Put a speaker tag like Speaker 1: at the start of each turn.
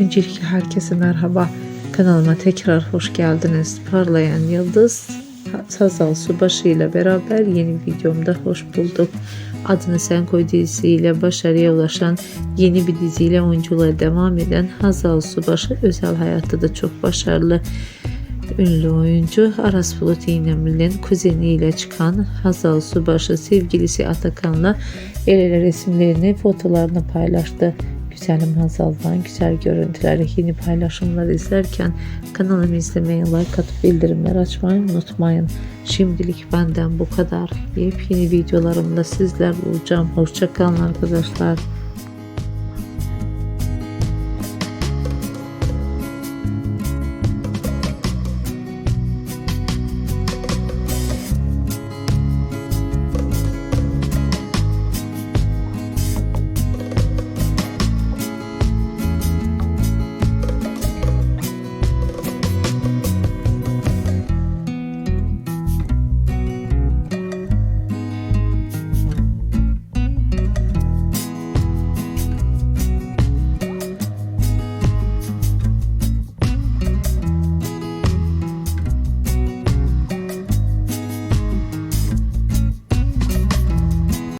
Speaker 1: Öncelikle herkese merhaba. Kanalıma tekrar hoş geldiniz. Parlayan Yıldız Sazal Subaşı ile beraber yeni videomda hoş bulduk. Adını Sen Koy dizisiyle başarıya ulaşan yeni bir diziyle oyunculuğa devam eden Hazal Subaşı özel hayatta da çok başarılı. Ünlü oyuncu Aras Bulut İynemli'nin kuzeniyle çıkan Hazal Subaşı sevgilisi Atakan'la el ele resimlerini, fotolarını paylaştı. Güzelim Hazal'dan güzel görüntüleri, yeni paylaşımları izlerken kanalımı izlemeyi, like atıp bildirimler açmayı unutmayın. Şimdilik benden bu kadar. Yepyeni videolarımda sizler olacağım. Hoşçakalın arkadaşlar.